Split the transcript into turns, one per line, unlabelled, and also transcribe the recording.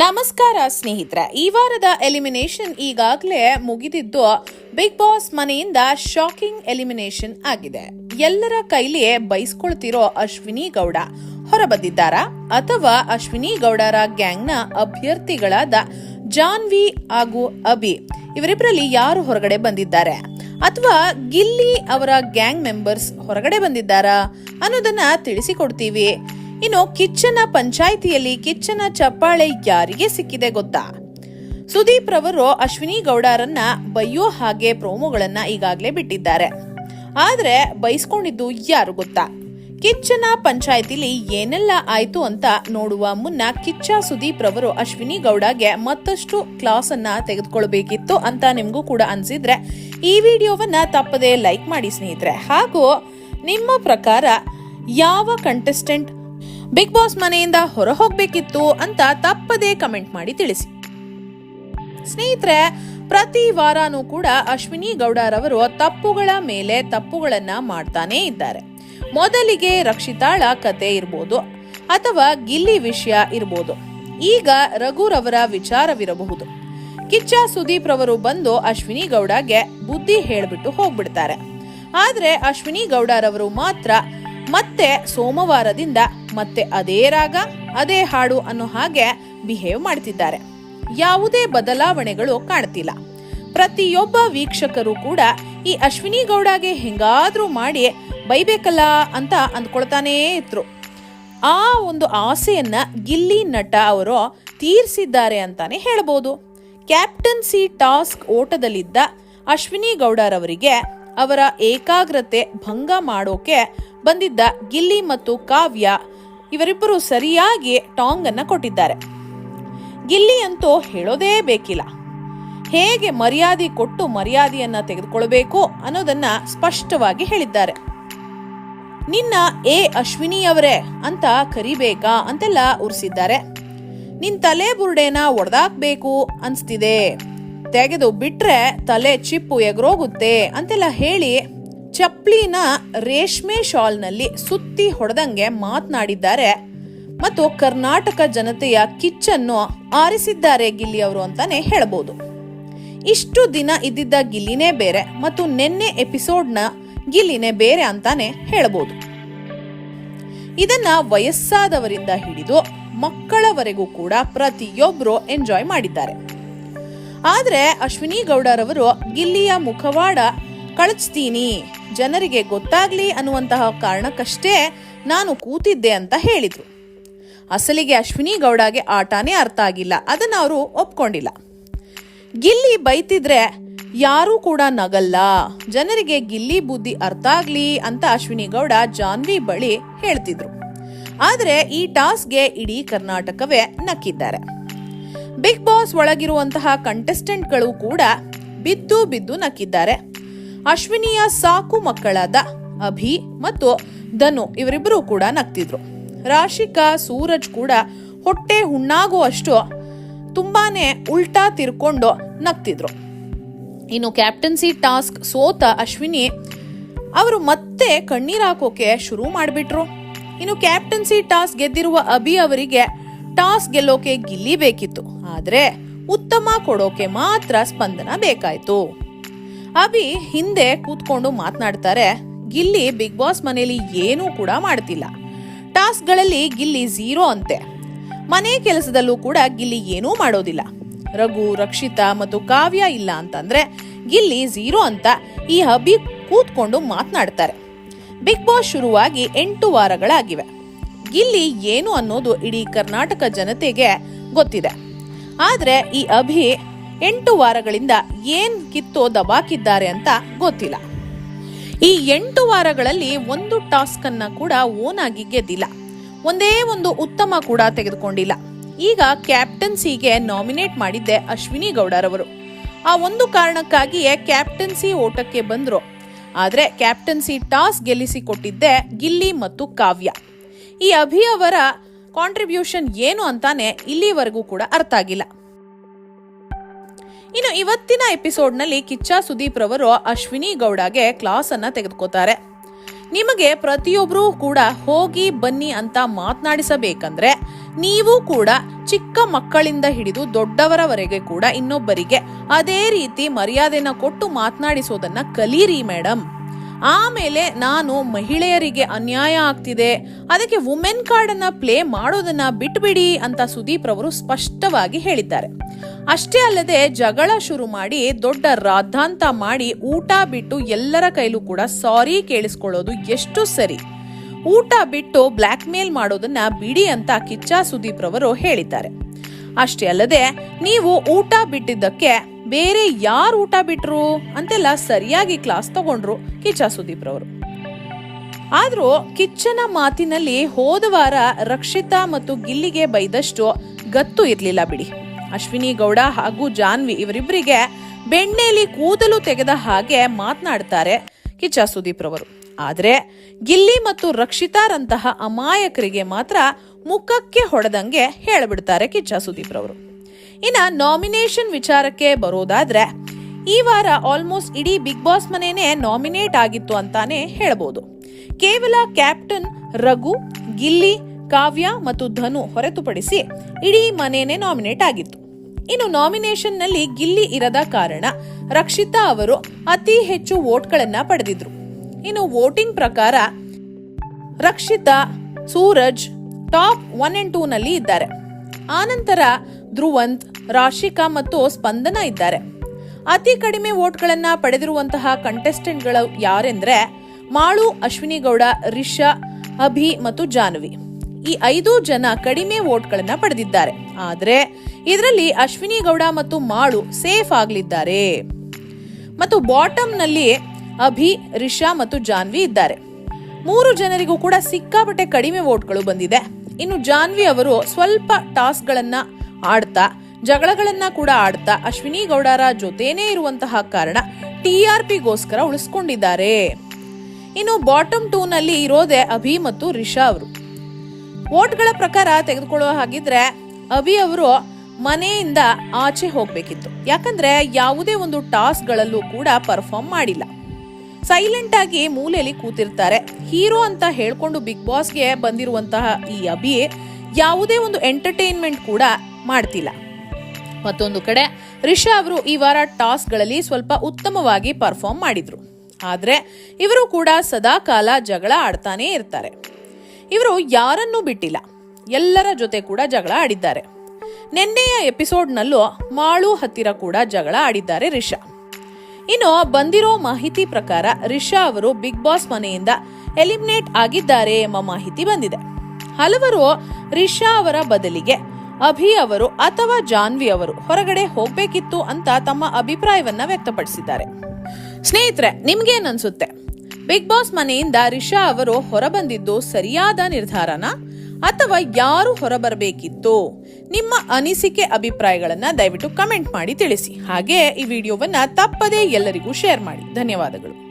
ನಮಸ್ಕಾರ ಸ್ನೇಹಿತರೆ, ಈ ವಾರದ ಎಲಿಮಿನೇಷನ್ ಈಗಾಗಲೇ ಮುಗಿದಿದ್ದು ಬಿಗ್ ಬಾಸ್ ಮನೆಯಿಂದ ಶಾಕಿಂಗ್ ಎಲಿಮಿನೇಷನ್ ಆಗಿದೆ. ಎಲ್ಲರ ಕೈಲಿಯೇ ಬೈಸ್ಕೊಳ್ತಿರೋ ಅಶ್ವಿನಿ ಗೌಡ ಹೊರಬಂದಿದ್ದಾರಾ? ಅಥವಾ ಅಶ್ವಿನಿ ಗೌಡರ ಗ್ಯಾಂಗ್ನ ಅಭ್ಯರ್ಥಿಗಳಾದ ಜಾನ್ವಿ ಹಾಗೂ ಅಭಿ ಇವರಿಬ್ಬರಲ್ಲಿ ಯಾರು ಹೊರಗಡೆ ಬಂದಿದ್ದಾರೆ? ಅಥವಾ ಗಿಲ್ಲಿ ಅವರ ಗ್ಯಾಂಗ್ ಮೆಂಬರ್ಸ್ ಹೊರಗಡೆ ಬಂದಿದ್ದಾರಾ ಅನ್ನೋದನ್ನ ತಿಳಿಸಿಕೊಡ್ತೀವಿ. ಇನ್ನು ಕಿಚ್ಚನ ಪಂಚಾಯಿತಿಯಲ್ಲಿ ಕಿಚ್ಚನ ಚಪ್ಪಾಳೆ ಯಾರಿಗೆ ಸಿಕ್ಕಿದೆ ಗೊತ್ತಾ? ಸುದೀಪ್ ರವರು ಅಶ್ವಿನಿ ಗೌಡರನ್ನ ಬೈಯೋ ಹಾಗೆ ಪ್ರೋಮೋಗಳನ್ನ ಈಗಾಗಲೇ ಬಿಟ್ಟಿದ್ದಾರೆ. ಆದ್ರೆ ಬೈಸ್ಕೊಂಡಿದ್ದು ಯಾರು ಗೊತ್ತಾ? ಕಿಚ್ಚನ ಪಂಚಾಯಿತಿಲಿ ಏನೆಲ್ಲ ಆಯ್ತು ಅಂತ ನೋಡುವ ಮುನ್ನ ಕಿಚ್ಚ ಸುದೀಪ್ ರವರು ಅಶ್ವಿನಿ ಗೌಡಗೆ ಮತ್ತಷ್ಟು ಕ್ಲಾಸ್ ಅನ್ನ ತೆಗೆದುಕೊಳ್ಬೇಕಿತ್ತು ಅಂತ ನಿಮಗೂ ಕೂಡ ಅನ್ಸಿದ್ರೆ ಈ ವಿಡಿಯೋವನ್ನ ತಪ್ಪದೆ ಲೈಕ್ ಮಾಡಿ ಸ್ನೇಹಿತರೆ. ಹಾಗೂ ನಿಮ್ಮ ಪ್ರಕಾರ ಯಾವ ಕಂಟೆಸ್ಟೆಂಟ್ ಬಿಗ್ ಬಾಸ್ ಮನೆಯಿಂದ ಹೊರ ಹೋಗ್ಬೇಕಿತ್ತು ಅಂತ ತಪ್ಪದೇ ಕಮೆಂಟ್ ಮಾಡಿ ತಿಳಿಸಿ. ಸ್ನೇಹಿತರೆ, ಪ್ರತಿ ವಾರಾನೂ ಕೂಡ ಅಶ್ವಿನಿ ಗೌಡರವರು ತಪ್ಪುಗಳ ಮೇಲೆ ತಪ್ಪುಗಳನ್ನ ಮಾಡ್ತಾನೇ ಇದ್ದಾರೆ. ಮೊದಲಿಗೆ ರಕ್ಷಿತಾಳ ಕತೆ ಇರ್ಬೋದು ಅಥವಾ ಗಿಲ್ಲಿ ವಿಷಯ ಇರ್ಬೋದು. ಈಗ ರಘುರವರ ವಿಚಾರವಿರಬಹುದು. ಕಿಚ್ಚ ಸುದೀಪ್ ರವರು ಬಂದು ಅಶ್ವಿನಿ ಗೌಡಗೆ ಬುದ್ಧಿ ಹೇಳ್ಬಿಟ್ಟು ಹೋಗ್ಬಿಡ್ತಾರೆ. ಆದ್ರೆ ಅಶ್ವಿನಿ ಗೌಡರವರು ಮಾತ್ರ ಮತ್ತೆ ಸೋಮವಾರದಿಂದ ಮತ್ತೆ ಅದೇ ರಾಗ, ಅದೇ ಹಾಡು ಅನ್ನೋ ಹಾಗೆ ಬಿಹೇವ್ ಮಾಡ್ತಿದ್ದಾರೆ. ಯಾವುದೇ ಬದಲಾವಣೆಗಳು ಕಾಣ್ತಿಲ್ಲ. ಪ್ರತಿಯೊಬ್ಬ ವೀಕ್ಷಕರು ಕೂಡ ಈ ಅಶ್ವಿನಿ ಗೌಡಗೆ ಹೆಂಗಾದ್ರೂ ಮಾಡಿ ಬೈಬೇಕಲ್ಲ ಅಂತ ಅಂದ್ಕೊಳ್ತಾನೇ ಇದ್ರು. ಆ ಒಂದು ಆಸೆಯನ್ನ ಗಿಲ್ಲಿ ನಟ ಅವರು ತೀರಿಸಿದ್ದಾರೆ ಅಂತಾನೆ ಹೇಳ್ಬೋದು. ಕ್ಯಾಪ್ಟನ್ಸಿ ಟಾಸ್ಕ್ ಓಟದಲ್ಲಿದ್ದ ಅಶ್ವಿನಿ ಗೌಡರವರಿಗೆ ಅವರ ಏಕಾಗ್ರತೆ ಭಂಗ ಮಾಡೋಕೆ ಬಂದಿದ್ದ ಗಿಲ್ಲಿ ಮತ್ತು ಕಾವ್ಯ ಇವರಿಬ್ಬರು ಸರಿಯಾಗಿ ಟಾಂಗ್ ಅನ್ನ ಕೊಟ್ಟಿದ್ದಾರೆ. ಗಿಲ್ಲಿ ಅಂತೂ ಹೇಳೋದೇ ಬೇಕಿಲ್ಲ. ಹೇಗೆ ಮರ್ಯಾದೆ ಕೊಟ್ಟು ಮರ್ಯಾದೆಯನ್ನ ತೆಗೆದುಕೊಳ್ಬೇಕು ಅನ್ನೋದನ್ನ ಸ್ಪಷ್ಟವಾಗಿ ಹೇಳಿದ್ದಾರೆ. ನಿನ್ನ ಎ ಅಶ್ವಿನಿ ಅವರೇ ಅಂತ ಕರಿಬೇಕಾ ಅಂತೆಲ್ಲ ಉರ್ಸಿದ್ದಾರೆ. ನಿನ್ ತಲೆ ಬುರುಡೆನ ಒಡೆದಾಕ್ಬೇಕು ಅನ್ಸ್ತಿದೆ. ತೆಗೆದು ಬಿಟ್ರೆ ತಲೆ ಚಿಪ್ಪು ಎಗರೋಗುತ್ತೆ ಅಂತೆಲ್ಲ ಹೇಳಿ ಚಪ್ಲಿನ ರೇಷ್ಮೆ ಶಾಲ್ನಲ್ಲಿ ಸುತ್ತಿ ಹೊಡೆದಂಗೆ ಮಾತನಾಡಿದ್ದಾರೆ. ಮತ್ತು ಕರ್ನಾಟಕ ಜನತೆಯ ಕಿಚ್ಚನ್ನು ಆರಿಸಿದ್ದಾರೆ ಗಿಲ್ಲಿ ಅವರು ಅಂತಾನೆ ಹೇಳಬಹುದು ಇಷ್ಟು ದಿನ ಇದ್ದಿದ್ದ ಗಿಲ್ಲಿನೇ ಬೇರೆ ಮತ್ತು ನಿನ್ನೆ ಎಪಿಸೋಡ್ನ ಗಿಲ್ಲಿನೇ ಬೇರೆ ಅಂತಾನೆ ಹೇಳಬಹುದು ಇದನ್ನ ವಯಸ್ಸಾದವರಿಂದ ಹಿಡಿದು ಮಕ್ಕಳವರೆಗೂ ಕೂಡ ಪ್ರತಿಯೊಬ್ಬರು ಎಂಜಾಯ್ ಮಾಡಿದ್ದಾರೆ. ಆದ್ರೆ ಅಶ್ವಿನಿ ಗೌಡರವರು ಗಿಲ್ಲಿಯ ಮುಖವಾಡ ಕಳಚ್ತೀನಿ. ಜನರಿಗೆ ಗೊತ್ತಾಗ್ಲಿ ಅನ್ನುವಂತಹ ಕಾರಣಕ್ಕಷ್ಟೇ ನಾನು ಕೂತಿದ್ದೆ ಅಂತ ಹೇಳಿದ್ರು. ಅಸಲಿಗೆ ಅಶ್ವಿನಿ ಗೌಡಗೆ ಆಟನೇ ಅರ್ಥ ಆಗಿಲ್ಲ, ಅದನ್ನ ಅವರು ಒಪ್ಕೊಂಡಿಲ್ಲ. ಗಿಲ್ಲಿ ಬೈತಿದ್ರೆ ಯಾರೂ ಕೂಡ ನಗಲ್ಲ, ಜನರಿಗೆ ಗಿಲ್ಲಿ ಬುದ್ಧಿ ಅರ್ಥ ಆಗ್ಲಿ ಅಂತ ಅಶ್ವಿನಿ ಗೌಡ ಜಾನ್ವಿ ಬಳಿ ಹೇಳ್ತಿದ್ರು. ಆದರೆ ಈ ಟಾಸ್ಕ್ಗೆ ಇಡೀ ಕರ್ನಾಟಕವೇ ನಕ್ಕಿದ್ದಾರೆ. ಬಿಗ್ ಬಾಸ್ ಒಳಗಿರುವಂತಹ ಕಂಟೆಸ್ಟೆಂಟ್ಗಳು ಕೂಡ ಬಿದ್ದು ಬಿದ್ದು ನಕ್ಕಿದ್ದಾರೆ. ಅಶ್ವಿನಿಯ ಸಾಕು ಮಕ್ಕಳಾದ ಅಭಿ ಮತ್ತು ಧನು ಇವರಿಬ್ಬರು ಕೂಡ ನಗ್ತಿದ್ರು. ರಾಶಿಕಾ ಸೂರಜ್ ಕೂಡ ಹೊಟ್ಟೆ ಹುಣ್ಣಾಗುವಷ್ಟು ತುಂಬಾನೇ ಉಲ್ಟಾ ತಿರ್ಕೊಂಡು ನಗ್ತಿದ್ರು. ಇನ್ನು ಕ್ಯಾಪ್ಟನ್ಸಿ ಟಾಸ್ಕ್ ಸೋತ ಅಶ್ವಿನಿ ಅವರು ಮತ್ತೆ ಕಣ್ಣೀರ್ ಹಾಕೋಕೆ ಶುರು ಮಾಡಿಬಿಟ್ರು. ಇನ್ನು ಕ್ಯಾಪ್ಟನ್ಸಿ ಟಾಸ್ ಗೆದ್ದಿರುವ ಅಭಿ ಅವರಿಗೆ ಟಾಸ್ ಗೆಲ್ಲೋಕೆ ಗಿಲ್ಲಿ ಬೇಕಿತ್ತು. ಆದ್ರೆ ಉತ್ತಮ ಕೊಡೋಕೆ ಮಾತ್ರ ಸ್ಪಂದನ ಬೇಕಾಯ್ತು. ಅಭಿ ಹಿಂದೆ ಕೂತ್ಕೊಂಡು ಮಾತನಾಡ್ತಾರೆ, ಗಿಲ್ಲಿ ಬಿಗ್ ಬಾಸ್ ಮನೆಯಲ್ಲಿ ಏನೂ ಕೂಡ ಮಾಡ್ತಿಲ್ಲ. ಟಾಸ್ಕ್ಗಳಲ್ಲಿ ಗಿಲ್ಲಿ ಝೀರೋ ಅಂತೆ. ಮನೆ ಕೆಲಸದಲ್ಲೂ ಕೂಡ ಗಿಲ್ಲಿ ಏನೂ ಮಾಡೋದಿಲ್ಲ. ರಘು, ರಕ್ಷಿತಾ ಮತ್ತು ಕಾವ್ಯ ಇಲ್ಲ ಅಂತಂದ್ರೆ ಗಿಲ್ಲಿ ಝೀರೋ ಅಂತ ಈ ಅಭಿ ಕೂತ್ಕೊಂಡು ಮಾತನಾಡ್ತಾರೆ. ಬಿಗ್ ಬಾಸ್ ಶುರುವಾಗಿ ಎಂಟು ವಾರಗಳಾಗಿವೆ. ಗಿಲ್ಲಿ ಏನು ಅನ್ನೋದು ಇಡೀ ಕರ್ನಾಟಕ ಜನತೆಗೆ ಗೊತ್ತಿದೆ. ಆದ್ರೆ ಈ ಅಭಿ ಎಂಟು ವಾರಗಳಿಂದ ಏನ್ ಕಿತ್ತೋ ದಬಾಕಿದ್ದಾರೆ ಅಂತ ಗೊತ್ತಿಲ್ಲ. ಈ ಎಂಟು ವಾರಗಳಲ್ಲಿ ಒಂದು ಟಾಸ್ಕ್ ಅನ್ನ ಕೂಡ ಓನ್ ಆಗಿ ಗೆದ್ದಿಲ್ಲ. ಒಂದೇ ಒಂದು ಉತ್ತಮ ಕೂಡ ತೆಗೆದುಕೊಂಡಿಲ್ಲ. ಈಗ ಕ್ಯಾಪ್ಟನ್ಸಿಗೆ ನಾಮಿನೇಟ್ ಮಾಡಿದ್ದೆ ಅಶ್ವಿನಿ ಗೌಡರವರು. ಆ ಒಂದು ಕಾರಣಕ್ಕಾಗಿಯೇ ಕ್ಯಾಪ್ಟನ್ಸಿ ಓಟಕ್ಕೆ ಬಂದ್ರು. ಆದ್ರೆ ಕ್ಯಾಪ್ಟನ್ಸಿ ಟಾಸ್ ಗೆಲ್ಲಿಸಿಕೊಟ್ಟಿದ್ದೆ ಗಿಲ್ಲಿ ಮತ್ತು ಕಾವ್ಯ. ಈ ಅಭಿ ಅವರ ಕಾಂಟ್ರಿಬ್ಯೂಷನ್ ಏನು ಅಂತಾನೆ ಇಲ್ಲಿವರೆಗೂ ಕೂಡ ಅರ್ಥ ಆಗಿಲ್ಲ. ಇನ್ನು ಇವತ್ತಿನ ಎಪಿಸೋಡ್ನಲ್ಲಿ ಕಿಚ್ಚ ಸುದೀಪ್ ರವರು ಅಶ್ವಿನಿ ಗೌಡಗೆ ಕ್ಲಾಸ್ ಅನ್ನ ತೆಗೆದುಕೋತಾರೆ. ನಿಮಗೆ ಪ್ರತಿಯೊಬ್ಬರೂ ಕೂಡ ಹೋಗಿ ಬನ್ನಿ ಅಂತ ಮಾತನಾಡಿಸಬೇಕಂದ್ರೆ ನೀವು ಕೂಡ ಚಿಕ್ಕ ಮಕ್ಕಳಿಂದ ಹಿಡಿದು ದೊಡ್ಡವರವರೆಗೆ ಕೂಡ ಇನ್ನೊಬ್ಬರಿಗೆ ಅದೇ ರೀತಿ ಮರ್ಯಾದೆನ ಕೊಟ್ಟು ಮಾತನಾಡಿಸೋದನ್ನ ಕಲೀರಿ ಮೇಡಮ್ ಆಮೇಲೆ ನಾನು ಮಹಿಳೆಯರಿಗೆ ಅನ್ಯಾಯ ಆಗ್ತಿದೆ. ಅದಕ್ಕೆ ವುಮೆನ್ ಕಾರ್ಡ್ ಅನ್ನ ಪ್ಲೇ ಮಾಡೋದನ್ನ ಬಿಟ್ಬಿಡಿ ಅಂತ ಸುದೀಪ್ ರವರು ಸ್ಪಷ್ಟವಾಗಿ ಹೇಳಿದ್ದಾರೆ. ಅಷ್ಟೇ ಅಲ್ಲದೆ ಜಗಳ ಶುರು ಮಾಡಿ ದೊಡ್ಡ ರಾದ್ಧಾಂತ ಮಾಡಿ ಊಟ ಬಿಟ್ಟು ಎಲ್ಲರ ಕೈಲೂ ಕೂಡ ಸಾರಿ ಕೇಳಿಸ್ಕೊಳ್ಳೋದು ಎಷ್ಟು ಸರಿ. ಊಟ ಬಿಟ್ಟು ಬ್ಲ್ಯಾಕ್ ಮೇಲ್ ಮಾಡೋದನ್ನ ಬಿಡಿ ಅಂತ ಕಿಚ್ಚ ಸುದೀಪ್ ರವರು ಹೇಳಿದ್ದಾರೆ. ಅಷ್ಟೇ ಅಲ್ಲದೆ ನೀವು ಊಟ ಬಿಟ್ಟಿದ್ದಕ್ಕೆ ಬೇರೆ ಯಾರು ಊಟ ಬಿಟ್ರು? ಅಂತೆಲ್ಲ ಸರಿಯಾಗಿ ಕ್ಲಾಸ್ ತಗೊಂಡ್ರು ಕಿಚ್ಚ ಸುದೀಪ್ ರವರು. ಆದ್ರೂ ಕಿಚ್ಚನ ಮಾತಿನಲ್ಲಿ ಹೋದ ವಾರ ರಕ್ಷಿತಾ ಮತ್ತು ಗಿಲ್ಲಿಗೆ ಬೈದಷ್ಟು ಗತ್ತು ಇರಲಿಲ್ಲ ಬಿಡಿ. ಅಶ್ವಿನಿ ಗೌಡ ಹಾಗೂ ಜಾನ್ವಿ ಇವರಿಬ್ಬರಿಗೆ ಬೆಣ್ಣೆಲಿ ಕೂದಲು ತೆಗೆದ ಹಾಗೆ ಮಾತನಾಡ್ತಾರೆ ಕಿಚ್ಚ ಸುದೀಪ್ ರವರು. ಆದ್ರೆ ಗಿಲ್ಲಿ ಮತ್ತು ರಕ್ಷಿತಾರಂತಹ ಅಮಾಯಕರಿಗೆ ಮಾತ್ರ ಮುಖಕ್ಕೆ ಹೊಡೆದಂಗೆ ಹೇಳ್ಬಿಡ್ತಾರೆ ಕಿಚ್ಚ ಸುದೀಪ್ ರವರು. ಇನ್ನ ನಾಮಿನೇಷನ್ ವಿಚಾರಕ್ಕೆ ಬರೋದಾದ್ರೆ, ಈ ವಾರ ಆಲ್ಮೋಸ್ಟ್ ಇಡೀ ಬಿಗ್ ಬಾಸ್ ಮನೇನೆ ನಾಮಿನೇಟ್ ಆಗಿತ್ತು ಅಂತಾನೆ ಹೇಳ್ಬೋದು. ಕೇವಲ ಕ್ಯಾಪ್ಟನ್ ರಘು, ಗಿಲ್ಲಿ, ಕಾವ್ಯ ಮತ್ತು ಧನು ಹೊರತುಪಡಿಸಿ ಇಡೀ ಮನೇನೆ ನಾಮಿನೇಟ್ ಆಗಿತ್ತು. ಇನ್ನು ನಾಮಿನೇಷನ್ನಲ್ಲಿ ಗಿಲ್ಲಿ ಇರದ ಕಾರಣ ರಕ್ಷಿತಾ ಅವರು ಅತಿ ಹೆಚ್ಚು ವೋಟ್ಗಳನ್ನ ಪಡೆದಿದ್ರು. ಇನ್ನು ವೋಟಿಂಗ್ ಪ್ರಕಾರ Rakshita, Suraj top one and two ನಲ್ಲಿ ಇದ್ದಾರೆ. ಆನಂತರ ಧ್ರುವಂತ್, ರಾಶಿಕಾ ಮತ್ತು ಸ್ಪಂದನ ಇದ್ದಾರೆ. ಅತಿ ಕಡಿಮೆ ವೋಟ್ಗಳನ್ನ ಪಡೆದಿರುವಂತಹ ಕಂಟೆಸ್ಟೆಂಟ್ಗಳು ಯಾರೆಂದ್ರೆ ಮಾಳು ಅಶ್ವಿನಿ ಗೌಡ ರಿಷಾ, ಅಭಿ ಮತ್ತು ಜಾನ್ವಿ. ಈ ಐದು ಜನ ಕಡಿಮೆ ವೋಟ್ಗಳನ್ನ ಪಡೆದಿದ್ದಾರೆ. ಆದ್ರೆ ಇದರಲ್ಲಿ ಅಶ್ವಿನಿ ಗೌಡ ಮತ್ತು ಮಾಳು ಸೇಫ್ ಆಗಲಿದ್ದಾರೆ. ಮತ್ತು ಬಾಟಮ್ನಲ್ಲಿ ಅಭಿ, ರಿಷಾ ಮತ್ತು ಜಾನ್ವಿ ಇದ್ದಾರೆ. ಮೂರು ಜನರಿಗೂ ಕೂಡ ಸಿಕ್ಕಾಪಟ್ಟೆ ಕಡಿಮೆ ವೋಟ್ಗಳು ಬಂದಿದೆ. ಇನ್ನು ಜಾನ್ವಿ ಅವರು ಸ್ವಲ್ಪ ಟಾಸ್ಕ್ಗಳನ್ನ ಆಡ್ತಾ, ಜಗಳಗಳನ್ನ ಕೂಡ ಆಡ್ತಾ ಅಶ್ವಿನಿ ಗೌಡರ ಜೊತೆನೇ ಇರುವಂತಹ ಕಾರಣ ಟಿ ಆರ್ ಪಿಗೋಸ್ಕರ ಉಳಿಸ್ಕೊಂಡಿದ್ದಾರೆ. ಇನ್ನು ಬಾಟಮ್ ಟೂ ನಲ್ಲಿ ಇರೋದೇ ಅಭಿ ಮತ್ತು ರಿಷಾ ಅವರು. ವೋಟ್ಗಳ ಪ್ರಕಾರ ತೆಗೆದುಕೊಳ್ಳುವ ಹಾಗಿದ್ರೆ ಅಭಿ ಅವರು ಮನೆಯಿಂದ ಆಚೆ ಹೋಗ್ಬೇಕಿತ್ತು. ಯಾಕಂದ್ರೆ ಯಾವುದೇ ಒಂದು ಟಾಸ್ಕ್ಗಳಲ್ಲೂ ಕೂಡ ಪರ್ಫಾರ್ಮ್ ಮಾಡಿಲ್ಲ. ಸೈಲೆಂಟ್ ಆಗಿ ಮೂಲೆಯಲ್ಲಿ ಕೂತಿರ್ತಾರೆ. ಹೀರೋ ಅಂತ ಹೇಳ್ಕೊಂಡು ಬಿಗ್ ಬಾಸ್ಗೆ ಬಂದಿರುವಂತಹ ಈ ಅಭಿ ಯಾವುದೇ ಒಂದು ಎಂಟರ್ಟೈನ್ಮೆಂಟ್ ಕೂಡ ಮಾಡ್ತಿಲ್ಲ. ಮತ್ತೊಂದು ಕಡೆ, ರಿಷಾ ಅವರು ಈ ವಾರ ಟಾಸ್ಗಳಲ್ಲಿ ಸ್ವಲ್ಪ ಉತ್ತಮವಾಗಿ ಪರ್ಫಾರ್ಮ್ ಮಾಡಿದ್ರು. ಆದ್ರೆ, ಇವರು ಕೂಡ ಸದಾ ಕಾಲ ಜಗಳ ಆಡ್ತಾನೇ ಇರ್ತಾರೆ. ಇವರು ಯಾರನ್ನೂ ಬಿಟ್ಟಿಲ್ಲ, ಎಲ್ಲರ ಜೊತೆ ಕೂಡ ಜಗಳ ಆಡಿದ್ದಾರೆ. ನಿನ್ನೆಯ ಎಪಿಸೋಡ್ನಲ್ಲೂ ಮಾಳು ಹತ್ತಿರ ಕೂಡ ಜಗಳ ಆಡಿದ್ದಾರೆ ರಿಷಾ. ಇನ್ನು ಬಂದಿರೋ ಮಾಹಿತಿ ಪ್ರಕಾರ, ರಿಷಾ ಅವರು ಬಿಗ್ ಬಾಸ್ ಮನೆಯಿಂದ ಎಲಿಮಿನೇಟ್ ಆಗಿದ್ದಾರೆ ಎಂಬ ಮಾಹಿತಿ ಬಂದಿದೆ. ಹಲವರು ರಿಷಾ ಅವರ ಬದಲಿಗೆ ಅಭಿ ಅವರು ಅಥವಾ ಜಾನ್ವಿ ಅವರು ಹೊರಗಡೆ ಹೋಗ್ಬೇಕಿತ್ತು ಅಂತ ತಮ್ಮ ಅಭಿಪ್ರಾಯವನ್ನ ವ್ಯಕ್ತಪಡಿಸಿದ್ದಾರೆ. ಸ್ನೇಹಿತರೆ ನಿಮ್ಗೇನ್ ಅನ್ಸುತ್ತೆ ಬಿಗ್ ಬಾಸ್ ಮನೆಯಿಂದ ರಿಷಾ ಅವರು ಹೊರಬಂದಿದ್ದು ಸರಿಯಾದ ನಿರ್ಧಾರನ? ಅಥವಾ ಯಾರು ಹೊರಬರಬೇಕಿತ್ತು? ನಿಮ್ಮ ಅನಿಸಿಕೆ ಅಭಿಪ್ರಾಯಗಳನ್ನ ದಯವಿಟ್ಟು ಕಮೆಂಟ್ ಮಾಡಿ ತಿಳಿಸಿ. ಹಾಗೆ ಈ ವಿಡಿಯೋವನ್ನ ತಪ್ಪದೇ ಎಲ್ಲರಿಗೂ ಶೇರ್ ಮಾಡಿ. ಧನ್ಯವಾದಗಳು.